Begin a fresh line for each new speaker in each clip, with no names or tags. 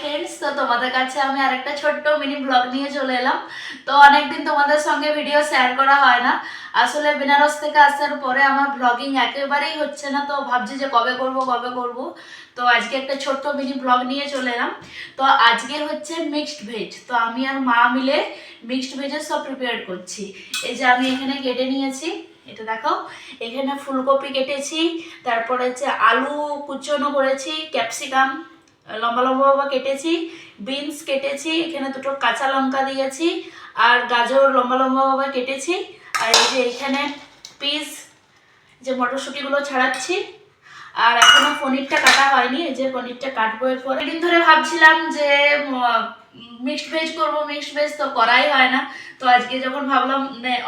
Friends তো তোমাদের কাছে আমি আরেকটা ছোট্ট মিনি ব্লগ নিয়ে চলে এলাম। তো অনেকদিন তোমাদের সঙ্গে ভিডিও শেয়ার করা হয় না। আসলে বেনারস থেকে আসার পরে আমার ব্লগিং একেবারেই হচ্ছে না, তো ভাবছি যে কবে করব কবে করব। তো আজকে একটা ছোট্ট মিনি ব্লগ নিয়ে চলে এলাম। তো আজকে হচ্ছে মিক্সড ভেজ তো আমি আর মা মিলে মিক্সড ভেজের সব প্রিপেয়ার করছি। এই যে আমি এখানে কেটে নিয়েছি, এটা দেখো। এখানে ফুলকপি কেটেছি, তারপরে হচ্ছে আলু কুচনো করেছি ক্যাপসিকাম লম্বা লম্বা কেটেছি বিনস কেটেছি, এখানে দুটো কাঁচা লঙ্কা দিয়েছি, আর গাজর লম্বা লম্বাভাবে কেটেছি, আর এই যে এখানে পিস যে মটরশুঁটিগুলো ছাড়াচ্ছি, আর এখনও পনিরটা কাটা হয়নি, এই যে পনিরটা কাটবো এরপরে। দিন ধরে ভাবছিলাম যে মিক্সড ভেজ করব, মিক্সড ভেজ তো করাই হয় না। তো আজকে যখন ভাবলাম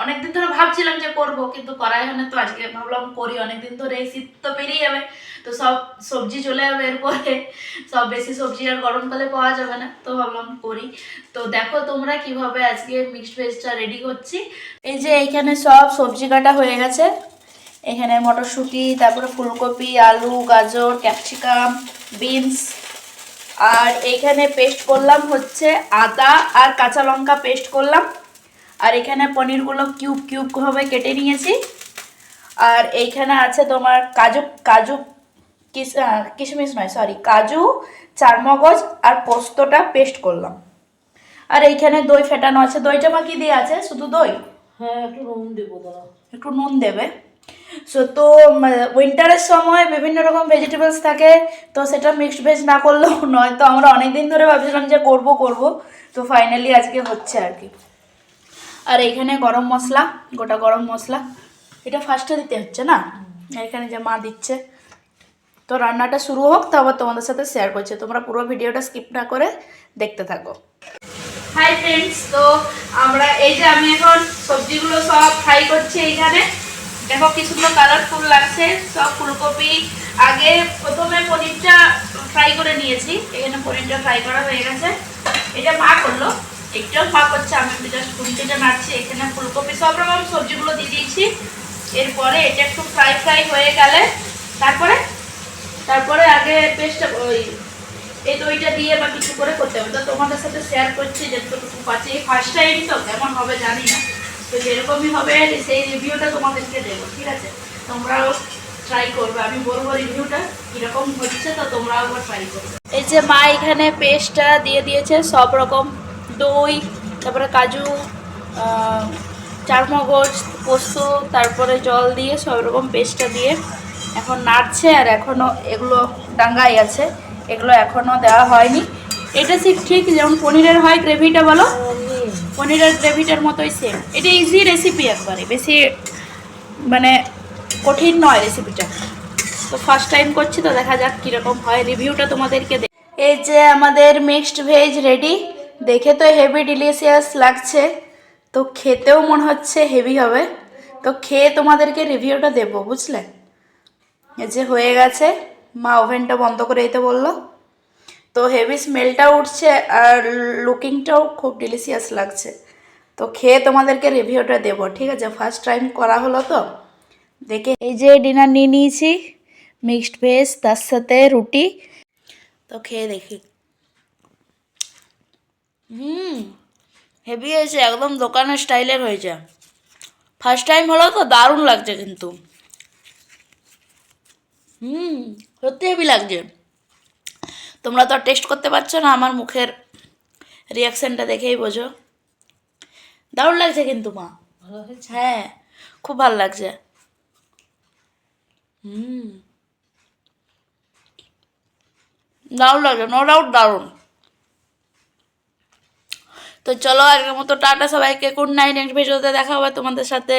অনেকদিন ধরে ভাবছিলাম যে করব, কিন্তু করাই হয় না। তো আজকে ভাবলাম করি, অনেকদিন ধরে এই শীত তো পেরিয়ে যাবে। তো সব সবজি চলে যাবে এরপরে। সব বেশি সবজি আর গরমকালে পাওয়া যাবে না। তো ভাবলাম করি। তো দেখো তোমরা কীভাবে আজকে মিক্সড ভেজটা রেডি করছি। এই যে এইখানে সব সবজি কাটা হয়ে গেছে। এখানে মটরশুঁটি, তারপরে ফুলকপি, আলু, গাজর, ক্যাপসিকাম, বিনস আর এইখানে পেস্ট করলাম হচ্ছে আদা আর কাঁচা লঙ্কা পেস্ট করলাম। আর এখানে পনিরগুলো কিউব কিউব ভাবে কেটে নিয়েছি। আর এইখানে আছে তোমার কাজু কাজু কিশমিশ নয় সরি কাজু চারমগজ আর পোস্তটা পেস্ট করলাম। আর এইখানে দই ফেটানো আছে দইটা মা কি দিয়ে আছে শুধু দই?
হ্যাঁ একটু নুন দেবো
একটু নুন দেবে। সো তো উইন্টারের সময় বিভিন্ন রকম ভেজিটেবলস থাকে। তো সেটা মিক্সড ভেজ না করলেও নয়। তো আমরা অনেক দিন ধরে ভাবছিলাম যে করব করব। তো ফাইনালি আজকে হচ্ছে আর কি। আর এইখানে গরম মশলা, গোটা গরম মশলা। এটা ফার্স্টে দিতে হচ্ছে না? এখানে যে মা দিচ্ছে। তো রান্নাটা শুরু হোক, তারপর তোমাদের সাথে শেয়ার করছে। তোমরা পুরো ভিডিওটা স্কিপ না করে দেখতে থাকো। হাই ফ্রেন্ডস তো আমরা এই যে আমি এখন সবজিগুলো সব ফ্রাই করছি এইখানে। দেখো কি সুন্দর কালারফুল লাগছে, সব ফুলকপি। আগে প্রথমে পনিরটা ফ্রাই করে নিয়েছি, এখানে পনিরটা ফ্রাই করা হয়ে গেছে। এটা মা করল, একটাও মা করছে, আমি জাস্ট খুঁটিটা নাড়ছি, এখানে ফুলকপি, সব রকম সবজিগুলো দিয়ে দিয়েছি। এরপরে এটা একটু ফ্রাই ফ্রাই হয়ে গেলে, তারপরে তারপরে আগে পেস্টটা ওই এই দইটা দিয়ে বা কিছু করে করতে হবে। তো তোমাদের সাথে শেয়ার করছি, যতটুকু পাচ্ছি। ফার্স্ট টাইম তো কেমন হবে জানি না। তো যেরকমই হবে, সেই রিভিউটা তোমাদেরকে দেবো, ঠিক আছে? তোমরাও ট্রাই করবে। আমি বলব রিভিউটা কীরকম হচ্ছে, তো তোমরাও একবার ট্রাই করবে এই যে মা এখানে পেস্টটা দিয়ে দিয়েছে, সব রকম দই, তারপরে কাজু চারমগজ, পোস্ত, তারপরে জল দিয়ে সব রকম পেস্টটা দিয়ে এখন নাড়ছে আর এখনও এগুলো ডাঙ্গাই আছে। এগুলো এখনও দেওয়া হয়নি। এটা ঠিক ঠিক যেমন পনিরের হয় গ্রেভিটা বলো পনিরের গ্রেভিটার মতোই সেম এটা ইজি রেসিপি একবারে, বেশি মানে কঠিন নয় রেসিপিটা তো ফার্স্ট টাইম করছি তো দেখা যাক কীরকম হয়। রিভিউটা তোমাদেরকে এই যে আমাদের মিক্সড ভেজ রেডি দেখে তো হেভি ডিলিশিয়াস লাগছে। তো খেতেও মনে হচ্ছে হেভি হবে। তো খেয়ে তোমাদেরকে রিভিউটা দেবো, বুঝলে? এই যে হয়ে গেছে। মা ওভেনটা বন্ধ করে দিতে বলল। তো হেভি স্মেলটাও উঠছে আর লুকিংটাও খুব ডিলিশিয়াস লাগছে। তো খেয়ে তোমাদেরকে রিভিউটা দেবো, ঠিক আছে? ফার্স্ট টাইম করা হলো তো? দেখে এই যে ডিনার নিয়ে নিয়েছি মিক্সড ভেজ তার সাথে রুটি। তো খেয়ে দেখি। হুম হেভি হয়েছে, একদম দোকানের স্টাইলের হয়েছে। ফার্স্ট টাইম হলো তো, দারুণ লাগছে কিন্তু। হুম, সত্যি হেভি লাগছে। তোমরা তো টেস্ট করতে পারছ না আমার মুখের রিয়াকশানটা দেখেই বোঝো। দারুণ লাগছে কিন্তু মা।
ভালো
হ্যাঁ খুব ভালো লাগছে। হুম। দারুণ লাগছে নো ডাউট দারুণ। তো চলো আগের মতো টাটা সবাইকে গুড নাইট নেক্সট ভিডিওতে দেখা হবে তোমাদের সাথে।